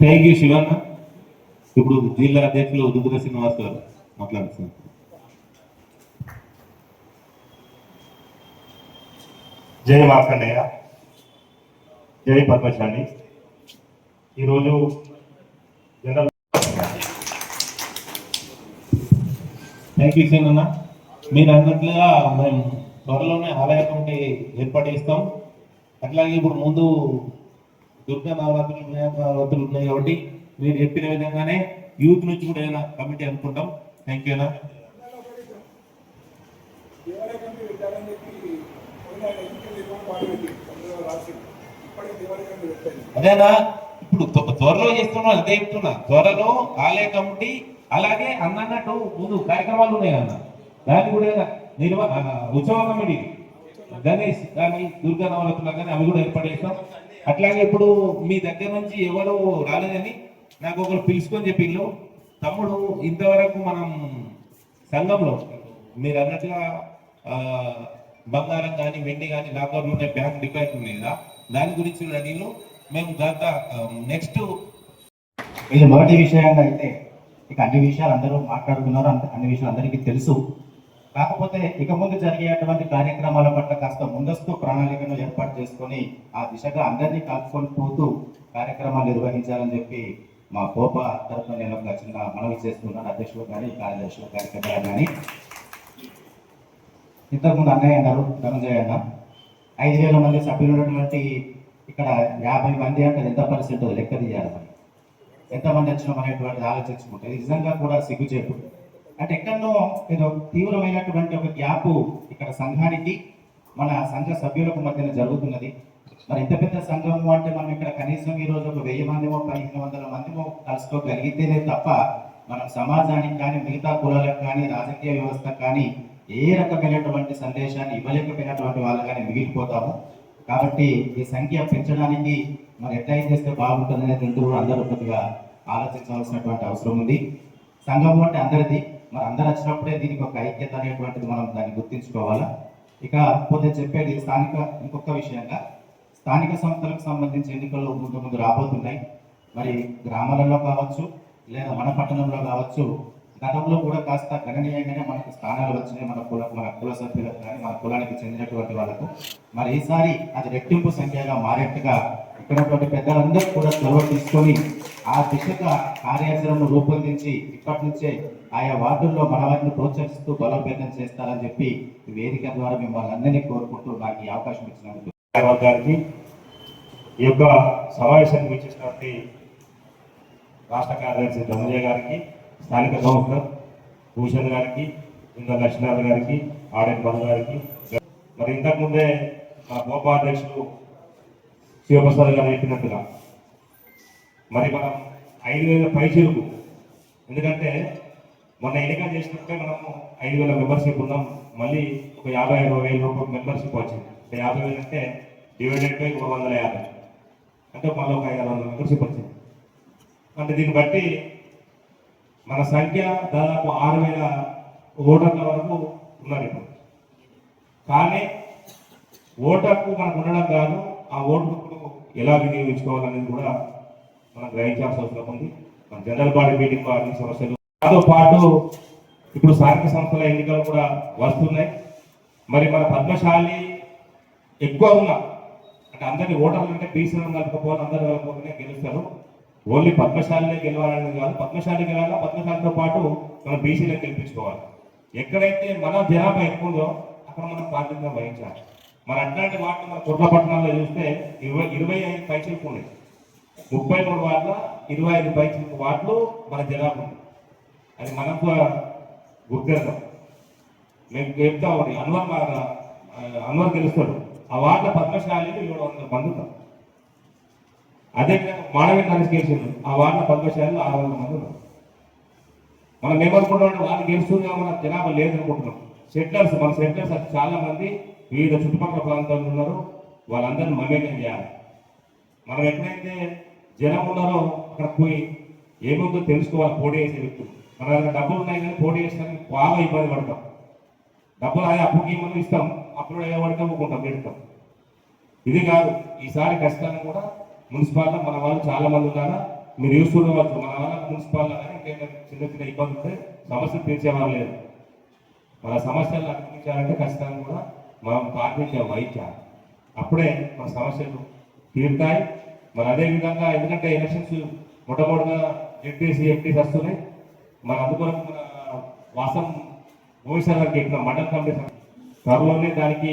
Thank you Shivanna ఇప్పుడు జిల్లా అధ్యక్షులు రుద్ర శ్రీనివాస్ గారు మాట్లాడుతున్నారు. జై మార్కండేయ జై పద్మశాలి ఈరోజు జనరల్ థ్యాంక్ యూ సీనన్న మీరు అన్నట్లుగా మేము త్వరలోనే ఆలయ కమిటీ ఏర్పాటు చేస్తాం. అట్లాగే ఇప్పుడు ముందు దుర్గా నవరాత్రులు ఉన్నాయి నవరాత్రులు ఉన్నాయి కాబట్టి మీరు చెప్పిన విధంగానే యూత్ నుంచి కూడా ఏదైనా కమిటీ అనుకుంటాం. థ్యాంక్ యూ అన్న. అదేనా? ఇప్పుడు త్వరలో చేస్తున్నా అదే చెప్తున్నా. త్వరలో ఆలయ కమిటీ అలాగే అన్నట్టు ముందు కార్యక్రమాలు ఉన్నాయి అన్న దాన్ని కూడా నిర్వా ఉత్సవ కమిటీ. గణేష్ కానీ దుర్గా నవరత్న కానీ అవి కూడా ఏర్పాటు చేస్తాం. అట్లాగే ఇప్పుడు మీ దగ్గర నుంచి ఎవరు రాలేదని నాకు ఒకరు పిలుచుకొని చెప్పిండ్రు తమ్ముడు ఇంతవరకు మనం సంఘంలో మీరు అన్నట్టుగా బంగారం కానీ వెండి కానీ లాకర్లు ఉన్నాయి బ్యాంక్ డిపాజిట్ లేదా దాని గురించి అడిగిన నేను మేము గత నెక్స్ట్ ఇది మొదటి విషయంగా అయితే ఇక అన్ని విషయాలు అందరూ మాట్లాడుకున్నారు అంత- అన్ని విషయాలు అందరికీ తెలుసు. కాకపోతే ఇక ముందు జరిగేటువంటి కార్యక్రమాల పట్ల కాస్త ముందస్తు ప్రణాళికను ఏర్పాటు చేసుకొని ఆ దిశగా అందరినీ కలుపుకొని పోతూ కార్యక్రమాలు నిర్వహించాలని చెప్పి మా కోప తరఫున నేను ఒక చిన్న మనవి చేస్తున్నాను. అధ్యక్షులు కానీ కార్యదర్శులు కార్యక్రమాలు కానీ ఇంతకుముందు అన్నయ్య అన్నారు ధనంజయ అన్న. ఐదు వేల మంది సభ్యులు ఉన్నటువంటి ఇక్కడ యాభై మంది అంటే ఎంత పర్సెంట్ లెక్క తీయాలి మరి? ఎంతమంది వచ్చినాం అనేటువంటిది ఆలోచించుకుంటే నిజంగా కూడా సిగ్గుచేటు అంటే ఎక్కడో ఏదో తీవ్రమైనటువంటి ఒక గ్యాప్ ఇక్కడ సంఘానికి మన సంఘ సభ్యులకు మధ్యన జరుగుతున్నది. మరి ఇంత పెద్ద సంఘము అంటే మనం ఇక్కడ కనీసం ఈరోజు ఒక వెయ్యి మందిమో పదిహేను వందల మందిమో కలుసుకోగలిగితేనే తప్ప మనం సమాజానికి కానీ మిగతా కులాలకు కానీ రాజకీయ వ్యవస్థ కానీ ఏ రకమైనటువంటి సందేశాన్ని ఇవ్వలేకపోయినటువంటి వాళ్ళు కానీ మిగిలిపోతాము. కాబట్టి ఈ సంఖ్య పెంచడానికి మరి ఎట్లయితే చేస్తే బాగుంటుంది అనేది అందరూ కొద్దిగా ఆలోచించవలసినటువంటి అవసరం ఉంది. సంఘం అంటే అందరిది. మరి అందరు వచ్చినప్పుడే దీనికి ఒక ఐక్యత అనేటువంటిది మనం దాన్ని గుర్తించుకోవాలా? ఇక పోతే చెప్పేది స్థానిక ఇంకొక విషయంగా. స్థానిక సంస్థలకు సంబంధించి ఎన్నికలు ముందు ముందు రాబోతున్నాయి. మరి గ్రామాలలో కావచ్చు లేదా మన పట్టణంలో కావచ్చు గతంలో కూడా కాస్త గణనీయంగానే మనకు స్థానాలు వచ్చినాయి. మన కుల మన కుల సభ్యులకు కానీ మన కులానికి చెందినటువంటి వాళ్ళకు. మరి ఈసారి అది రెట్టింపు సంఖ్యగా మారేట్టుగా ఇక్కడటువంటి పెద్దలందరూ కూడా చొరవ తీసుకొని ఆ దిశగా కార్యాచరణను రూపొందించి ఇప్పటి నుంచే ఆయా వార్డుల్లో మన వారిని ప్రోత్సహిస్తూ బలోపేతం చేస్తారని చెప్పి వేదిక ద్వారా మిమ్మల్ని అందరినీ కోరుకుంటూ నాకు ఈ అవకాశం ఇచ్చినందుకు గారికి. ఈ యొక్క సమావేశానికి వచ్చేసినటువంటి రాష్ట్ర కార్యదర్శి ధనంజయ గారికి స్థానిక కౌన్సిలర్ భూషణ్ గారికి ఇంద లక్ష్మీనాథ్ గారికి ఆడెన్ బాబు గారికి. మరి ఇంతకుముందే మా గోపాధ్యక్షుడు శివప్రసాద్ గారు చెప్పినట్టుగా మరి మనం ఐదు వేల పైచీలకు ఎందుకంటే మొన్న ఎన్నిక చేసినప్పుడే మనము ఐదు వేల మెంబర్షిప్ ఉన్నాం మళ్ళీ ఒక యాభై అరవై వేల రూపాయలు మెంబర్షిప్ వచ్చింది. యాభై వేలు అంటే డివైడెడ్ బై మూడు వందల యాభై. అంటే మళ్ళీ ఒక ఐదు వందల మెంబర్షిప్ వచ్చింది. అంటే దీన్ని బట్టి మన సంఖ్య దాదాపు ఆరు వేల ఓటర్ల వరకు ఉన్నారు ఇప్పుడు. కానీ ఓటర్కు మనకు ఉండడం కాదు ఆ ఓటుకు ఎలా వినియోగించుకోవాలనేది కూడా మనం గ్రహించాల్సిన అవసరం ఉంది. మన జనరల్ బాడీ మీటింగ్ అన్ని సమస్యలు దాంతో పాటు ఇప్పుడు స్థానిక సంస్థల ఎన్నికలు కూడా వస్తున్నాయి. మరి మన పద్మశాలి ఎక్కువ ఉన్న అంటే అందరి ఓటర్లు అంటే బీసీలను కలుపుకోవాలి అందరు కలపకపోతేనే గెలుస్తారు. ఓన్లీ పద్మశాలినే గెలవాలని కాదు. పద్మశాలి గెలవాలా? పద్మశాలితో పాటు మనం బీసీలకు గెలిపించుకోవాలి. ఎక్కడైతే మన జనాభా ఎక్కువ ఉందో అక్కడ మనం ప్రాతినిధ్యం వహించాలి. మన అట్లాంటి వాటిని మన కుట్ల పట్టణాల్లో చూస్తే ఇరవై ఇరవై ఐదు పైసలకు ఉన్నాయి. ముప్పై మూడు వార్డుల ఇరవై ఐదు పైసలకు వార్డులు మన జనాభా ఉంది. అది మనం కూడా గుర్తిద్దాం మేము చెప్తా ఒకటి అన్వర్ మా- అన్వర్ గెలుస్తాడు. ఆ వార్డుల పద్మశాలి ఏడు వందల మంది విధంగా అదే మానవ కలిసి ఆ వార్డుల పద్మశాలలో ఆరు వందల మంది ఉన్నారు. మనం ఏమనుకుంటాం వాళ్ళు గెలుస్తుంది మన జనాభా లేదనుకుంటున్నాం సెటిలర్స్ మన సెటిలర్స్ అది చాలా మంది వివిధ చుట్టుపక్కల ప్రాంతాల్లో ఉన్నారు. వాళ్ళందరినీ మమేకం చేయాలి. మనం ఎక్కడైతే జనం ఉన్నారో అక్కడ పోయి ఏముందో తెలుసుకోవాలి పోటీ చేసే వ్యక్తులు. మన దగ్గర డబ్బులు ఉన్నాయి కానీ పోటీ చేసడానికి బాగా ఇబ్బంది పడతాం. డబ్బులు అదే అప్పుకి మనం ఇస్తాం అప్పుడు ఏ పడితే ఒప్పుకుంటాం పెడతాం ఇది కాదు. ఈసారి ఖచ్చితంగా కూడా మున్సిపాలిటీ మన వాళ్ళు చాలా మంది ఉన్నారా మీరు యూస్ చూడవచ్చు మన వాళ్ళ మున్సిపాల్లో కానీ ఇంకేమైనా చిన్న చిన్న ఇబ్బంది ఉంటే సమస్యలు తీర్చేవారు లేదు మన సమస్యలు అధిగమించాలంటే ఖచ్చితంగా కూడా మనం ప్రార్థించాం వైద్య. అప్పుడే మన సమస్యలు తీరుతాయి. మన అదే విధంగా ఎందుకంటే ఎలక్షన్స్ మొట్టమొదటిగా జెడ్పీసీ ఎంపీస్ వస్తున్నాయి. మన అందుకొరకు మన వాసం భూమిసార్ గారికి ఇక్కడ మండల కమిటీ త్వరలోనే దానికి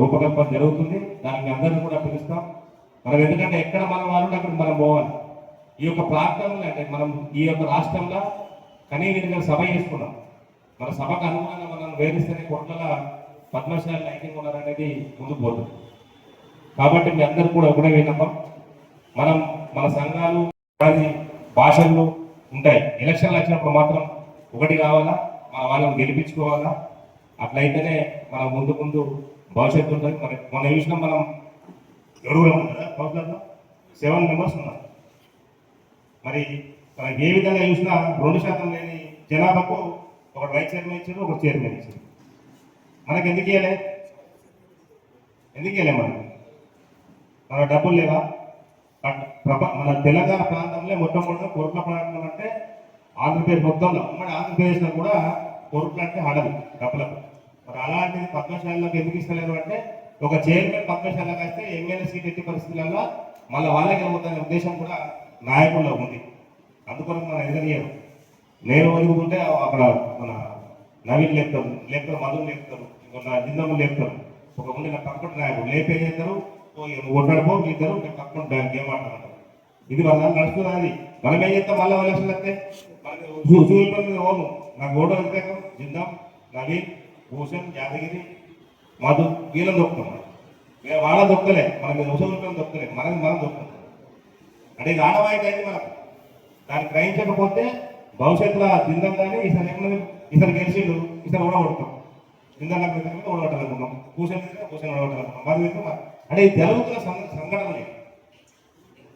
రూపకల్పన జరుగుతుంది. దానికి అందరిని కూడా పిలుస్తాం. మనం ఎందుకంటే ఎక్కడ మన వాళ్ళు అక్కడ మనం పోవాలి. ఈ యొక్క ప్రాంతంలో అంటే మనం ఈ యొక్క రాష్ట్రంలో కనీవిధిగా సభ చేసుకున్నాం. మన సభకు అనుగుణంగా మనం వేధిస్తేనే కొట్ల పద్మశాలి లైటింగ్ ఉన్నారనేది ముందుకు పోతుంది. కాబట్టి మీ అందరూ కూడా ఒకటే విన్నపం. మనం మన సంఘాలు భాషల్లో ఉంటాయి. ఎలక్షన్లు వచ్చినప్పుడు మాత్రం ఒకటి కావాలా? మన వాళ్ళని గెలిపించుకోవాలా? అట్లయితేనే మనం ముందు ముందు భవిష్యత్తు ఉంటుంది. మరి మన చూసినాం మనం ఏడుగురు ఉన్నారా? కౌన్సిలర్లో సెవెన్ మెంబర్స్ ఉన్నారు. మరి మనకి ఏ విధంగా చూసినా రెండు శాతం లేని జనాభాకు ఒక వైస్ చైర్మన్ ఇచ్చారు ఒక చైర్మన్ ఇచ్చారు మనకి ఎందుకు ఇవ్వలే ఎందుకు ఇవ్వలే మనకి మన డబ్బులు లేవా? ప్రప- మన తెలంగాణ ప్రాంతంలో మొట్టమొదటి కోర్టుల ప్రాంతం అంటే ఆంధ్రప్రదేశ్ మొత్తంలో. ఉమ్మడి ఆంధ్రప్రదేశ్లో కూడా కోర్టులు అంటే హడలు డబ్బులకు. మరి అలాంటిది పద్మశాలకు ఎందుకు ఇస్తలేదు అంటే ఒక చైర్మన్ పద్మశాలకు వస్తే ఎమ్మెల్యే సీట్ ఎట్టి పరిస్థితులలో మళ్ళీ వాళ్ళకి అవుతున్న ఉద్దేశం కూడా నాయకుల్లో ఉంది అందుకని మనం ఎదగలేము నేను అడుగుతుంటే అక్కడ మన నవీన్ లేపుతారు లేపుతారు మధులు లేపుతారు ఇంకొక జిందమ్మ లేపుతారు ఒక ఉండి నా పక్కన నాయకుడు లేపే చేస్తారు కొట్లాడిపో ఇద్దరు నేను పక్కన గేమ్ ఆడతారు ఇది మన దాంట్లో నడుస్తుంది అది మనం ఏం చేస్తాం మళ్ళీ ఎలక్షన్ వస్తే మనకి చూసుకుంటుంది ఓను నాకు ఓటు వ్యతిరేకం జిందాం నవీన్ భూషణ్ యాదగిరి మాకు వీళ్ళని దొక్కుతాం మేము వాళ్ళని దొక్కలే మనం మీద ఉసూరులను దొక్కలే మనం మనం దొక్కుతున్నాం అంటే ఇది ఆడవాయికి అయింది మనకు. దాన్ని గ్రహించకపోతే భవిష్యత్తులో జిందం కానీ ఈసారి ఏమన్నది? ఈసారి గెలిచిండు ఈసారి కూడా కొడతాం జిందం నాకు ఓడగొట్టాలనుకున్నాం కూర్చొని కూర్చొని ఓడగొట్టాలనుకున్నాం మరి మీద అంటే ఇది జరుగుతున్న సంఘటనలే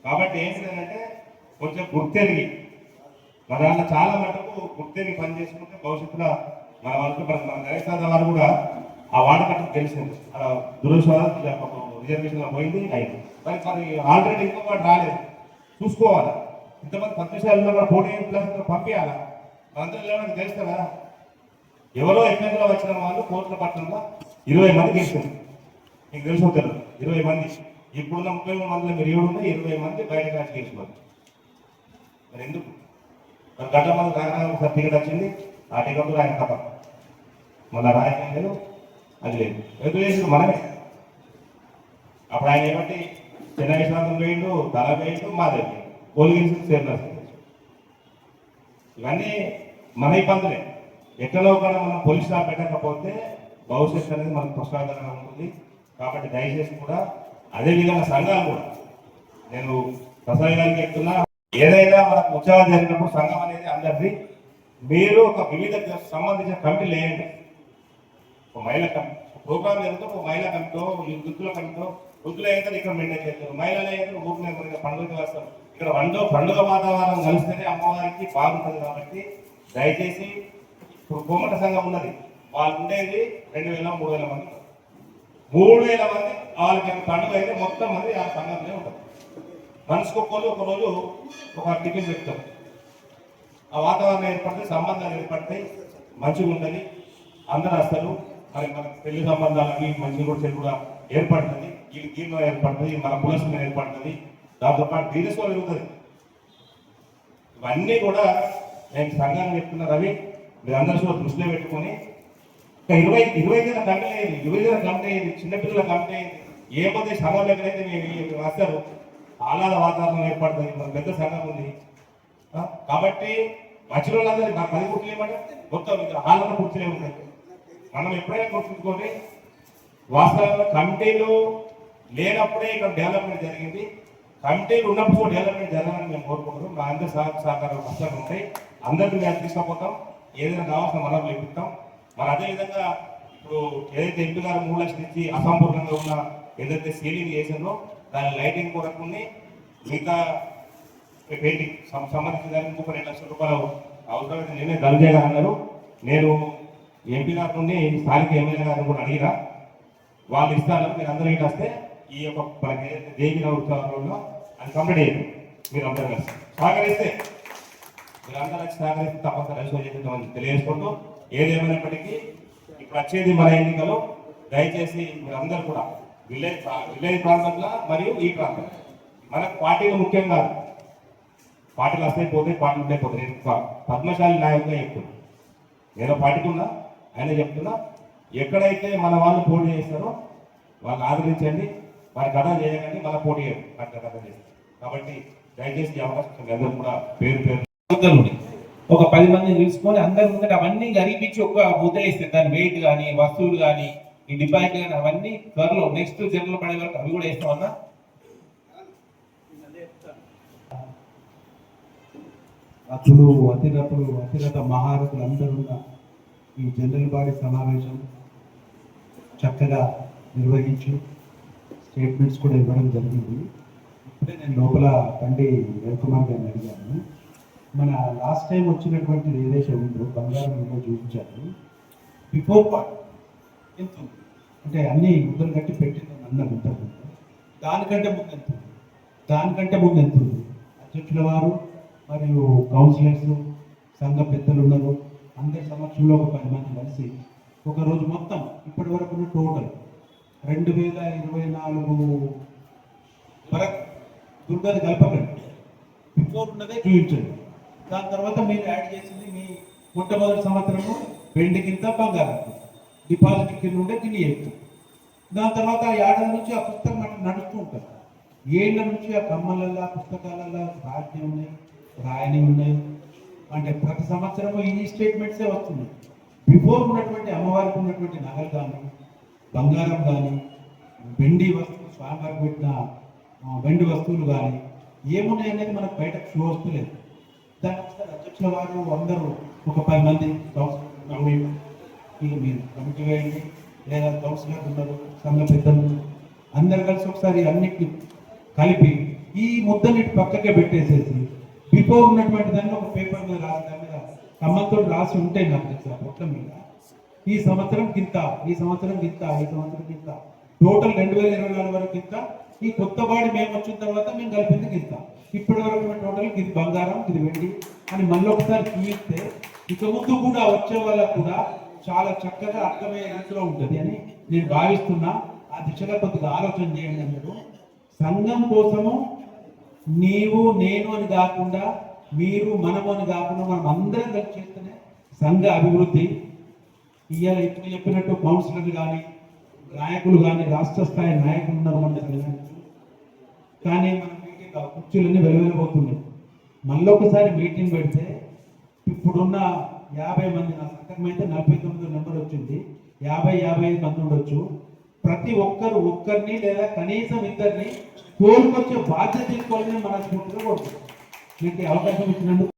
కాబట్టి ఏంటంటే కొంచెం గుర్తెరిగి మన దాంట్లో చాలా మటుకు గుర్తెరిగి పని చేసుకుంటే భవిష్యత్తులో మన వరకు మన మన వారు కూడా ఆ వాడకట్టం తెలిసింది దురదృష్టం రిజర్వేషన్ పోయింది అయింది. మరి మరి ఆల్రెడీ ఇంకో వాడు రాలేదు. చూసుకోవాలి? ఇంతమంది పత్రిశాలలో కూడా పోటీ ప్లస్ పంపించాలా? మంత్రులు మనకు తెలుసు కదా ఎవరో ఎమ్మెల్యేలో వచ్చిన వాళ్ళు కోట్ల పట్టణంలో ఇరవై మంది గెలిచారు. మీకు తెలుసు తెలియదు. ఇరవై మంది. ఇప్పుడున్న ముప్పై మూడు మందిలో మీరు ఏడు ఉన్నాయి ఇరవై మంది బయట రాసి గెలిచిపోతారు మరి ఎందుకు? మరి గడ్డ మంది రాయడానికి సర్టిఫికేట్ వచ్చింది. ఆ టికెట్ ఆయన కథ మళ్ళీ రాయకం లేదు. అది లేదు. ఎందుకు మనమే. అప్పుడు ఆయన ఏమంటే చిన్న విశ్వాసం వేయండు తల వేయండు మా దగ్గర పోలీసు చేరినారు ఇవన్నీ మన ఇబ్బందులే. ఎక్కడో కూడా మనం పోలీస్ స్టాప్ పెట్టకపోతే భవిష్యత్తు అనేది మనకు ప్రశ్నార్థంగా ఉంటుంది. కాబట్టి దయచేసి కూడా అదే విధంగా సంఘాలు కూడా. నేను ప్రసాద్ గారికి చెప్తున్నా ఏదైనా మనకు ఉత్సవాలు జరిగినప్పుడు సంఘం అనేది అందరిది. మీరు ఒక వివిధ సంబంధించిన కమిటీలు వేయండి. ఒక మహిళా కమిటీ ప్రోగ్రామ్ జరుగుతూ ఒక మహిళా కమిటీలో ఈ వృద్ధుల కమిటీలో వృద్ధులు అయితే ఇక్కడ మెయింటైన్ చేస్తారు. మహిళలు అయితే ఊరిని పండుగ చేస్తారు. ఇక్కడ పండుగ పండుగ వాతావరణం కలిస్తేనే అమ్మవారికి బాగుంటుంది కాబట్టి దయచేసి ఇప్పుడు కోమట సంఘం ఉన్నది. వాళ్ళు ఉండేది రెండు వేల మూడు వేల మంది. మూడు వేల మంది వాళ్ళకి పండుగ అయితే మొత్తం మంది ఆ సంఘంలో ఉంటారు మనిషికి ఒక్కరు ఒకరోజు ఒక టిఫిన్ పెడతాం. ఆ వాతావరణం ఏర్పడితే సంబంధాలు ఏర్పడతాయి మంచిగా ఉండాలి అందరు వస్తారు. మరి మన పెళ్ళి సంబంధాలకి మంచి కూడా చెడు కూడా ఏర్పడుతుంది. ఈ గీలో ఏర్పడుతుంది మన పులసం ఏర్పడుతుంది. దాంతో పాటు బిజినెస్ కూడా జరుగుతుంది ఇవన్నీ కూడా నేను సంఘాన్ని చెప్తున్న రవి మీరందరూ కూడా దృష్టిలో పెట్టుకొని ఒక ఇరవై ఇరవై జన గంటలు అయ్యింది ఇరవై జన కమిటీ అయ్యింది చిన్నపిల్లల గంట అయ్యింది ఏ పొద్దు సంఘం ఎక్కడైతే మీరు రాస్తారు ఆహ్లాద వాతావరణం ఏర్పడుతుంది మన పెద్ద సంఘం ఉంది. కాబట్టి మధ్యలో వాళ్ళందరూ నాకు పది గుర్తులు ఏమంటే మొత్తం ఇంకా హాల్లో గుర్తులే ఉంటాయి మనం ఎప్పుడైనా గుర్తుంచుకొని వాస్తవంగా కమిటీలు లేనప్పుడే ఇక్కడ డెవలప్మెంట్ జరిగింది. కమిటీలు ఉన్నప్పుడు డెవలప్మెంట్ జరగాలని మేము కోరుకుంటున్నాం. మా అందరి సహ సహకారాలు కష్టాలు ఉంటాయి. అందరికీ మేము తీసుకుపోతాం. ఏదైనా కావాల్సిన మనం ఇప్పిస్తాం. మరి అదేవిధంగా ఇప్పుడు ఏదైతే ఎంపీ గారు మూడు లక్షలు ఇచ్చి అసంపూర్ణంగా ఉన్న ఏదైతే సీలింగ్ చేసిందో దాని లైటింగ్ కొరకుని మిగతా పెయింటింగ్ సంబంధించిన దానికి ఇంకొక రెండు లక్షల రూపాయలు అవసరమైతే నేనే ధనంజయ అన్నారు. నేను ఎంపీ గారి నుండి స్థానిక ఎమ్మెల్యే గారిని కూడా అడిగినా వాళ్ళు ఇస్తారు మీరు అందరూ ఇటు వస్తే ఈ యొక్క మనకి దేవిన ఉత్సవంలో అది కంప్లీట్ అయ్యింది మీరు అందరూ కలిసి సహకరిస్తే మీరు అందరూ వచ్చి సహకరిస్తే తప్పకుండా కలిసి తెలియజేసుకుంటూ ఏదేమైనప్పటికీ ఇప్పుడు వచ్చేది మన ఎన్నికలు దయచేసి మీరు అందరూ కూడా విలేజ్ విలేజ్ ప్రాంతంలో మరియు ఈ ప్రాంతం మనకు పార్టీలు ముఖ్యం కాదు. పార్టీలు వస్తాయి పోతే పార్టీలు ఉంటాయి పోతాయి. పద్మశాలి నాయకుగా చెప్తున్నా. నేను పార్టీకి ఉన్నా. ఆయన చెప్తున్నా ఎక్కడైతే మన వాళ్ళు పోటీ చేస్తారో వాళ్ళు ఆదరించండి వారి కథ చేయకండి మళ్ళీ పోటీ చేయండి వారి కథ చేస్తారు కాబట్టి దయచేసి అవకాశం అందరూ కూడా పేరు పేరు. ఒక పది మందిని తీసుకొని అందరి ముందట అవన్నీ గరిపించి ఒక ముద్ద వేస్తే దాని వెయిట్ కానీ వస్తువులు కానీ ఈ డిపాజిట్ కానీ అవన్నీ త్వరలో నెక్స్ట్ జనరల్ పడే వరకు అవి కూడా వేస్తామన్నా అతులు అతిరథులు అతిరథ మహారథులు అందరూ ఉన్న ఈ జనరల్ బాడీ సమావేశం చక్కగా నిర్వహించి స్టేట్మెంట్స్ కూడా ఇవ్వడం జరిగింది. ఇప్పుడే నేను లోపల తండ్రి రవికుమార్ గారిని అడిగాను. మన లాస్ట్ టైం వచ్చినటువంటి ఏదైతే ఉందో బంగారం ఏదో చూపించారు. బిఫోర్ పార్ట్ ఎంత ఉంది? అంటే అన్ని ముద్దలు కట్టి పెట్టిందని అన్నారు ఇంతకు దానికంటే ముందు ఎంత ఉంది? దానికంటే ముందు ఎంత ఉంది? అధ్యక్షుల వారు మరియు కౌన్సిలర్స్ సంఘ పెద్దలు ఉన్నారు. అందరి సమక్షంలో ఒక పది మంది కలిసి ఒకరోజు మొత్తం ఇప్పటి వరకు టోటల్ రెండు వేల ఇరవై నాలుగు వరకు దుర్గది కలపకండి బిఫోర్ ఉన్నదే చూపించండి దాని తర్వాత మీరు యాడ్ చేసింది మీ మొట్టమొదటి సంవత్సరము వెండి కింద బంగారం. డిపాజిట్ కింద ఉండే కింద ఎక్కువ దాని తర్వాత ఆ ఏడాది నుంచి ఆ పుస్తకం మనం నడుస్తూ ఉంటుంది ఏళ్ళ నుంచి ఆ కమ్మలల్లో పుస్తకాలలో రాజ్యం ఉన్నాయి రాయని ఉన్నాయి. అంటే ప్రతి సంవత్సరము ఈ స్టేట్మెంట్సే వస్తున్నాయి బిఫోర్ ఉన్నటువంటి అమ్మవారికి ఉన్నటువంటి నగలు కానీ బంగారం కానీ వెండి వస్తువులు స్వామివారికి పెట్టిన వెండి వస్తువులు కానీ ఏమున్నాయి అనేది మనకు బయటకు షో వస్తలేదు. దాని ఒకసారి అధ్యక్షుల వారు అందరూ ఒక పది మంది కౌన్సిలర్ మీరు కమిటీ వేయండి. లేదా కౌన్సిలర్ ఉన్నారు సంఘ పెద్దలు అందరు కలిసి ఒకసారి అన్నిటిని కలిపి ఈ ముద్దన్నిటి పక్కకే పెట్టేసేసి బిఫోర్ ఉన్నటువంటి దాన్ని ఒక పేపర్ మీద దాని మీద కమ్మతో రాసి ఉంటే నాకు తెలుసు ఆ పొట్ల మీద. ఈ సంవత్సరం కింద ఈ సంవత్సరం కింద ఈ సంవత్సరం కింద టోటల్ రెండు వేల ఇరవై నాలుగు వరకు కింద ఈ కొత్త బాడీ మేము వచ్చిన తర్వాత మేము కలిపింది కింద. ఇప్పటి వరకు టోటల్ ఇది బంగారం ఇది వెండి అని మళ్ళీ ఒకసారి తీయిస్తే ఇక ముందు కూడా వచ్చే వాళ్ళకు కూడా చాలా చక్కగా అర్థమయ్యే రీతిలో ఉంటుంది అని నేను భావిస్తున్నా. ఆ దిశగా కొద్దిగా ఆలోచన చేయండి అందరూ. సంఘం కోసము నీవు నేను అని కాకుండా మీరు మనము అని కాకుండా మనం అందరం కలిసి చేస్తేనే సంఘ అభివృద్ధి. ఇవాళ ఇప్పుడు చెప్పినట్టు కౌన్సిలర్లు కానీ నాయకులు కానీ రాష్ట్ర స్థాయి నాయకులు ఉన్నారు మన సంఘానికి కానీ మన మీటింగ్ కుర్చీలన్నీ వెలువెళ్ళబోతున్నాయి మళ్ళీ ఒకసారి మీటింగ్ పెడితే ఇప్పుడున్న యాభై మంది నా సంఘం అయితే నలభై తొమ్మిది నెంబర్ వచ్చింది. యాభై యాభై ఐదు మంది ఉండొచ్చు. ప్రతి ఒక్కరు ఒక్కరిని లేదా కనీసం ఇద్దరిని కోలుకొచ్చే బాధ్యత తీసుకోవాలని మనస్ఫూర్తిగా కోరుతున్నాను మీకు అవకాశం ఇచ్చినందుకు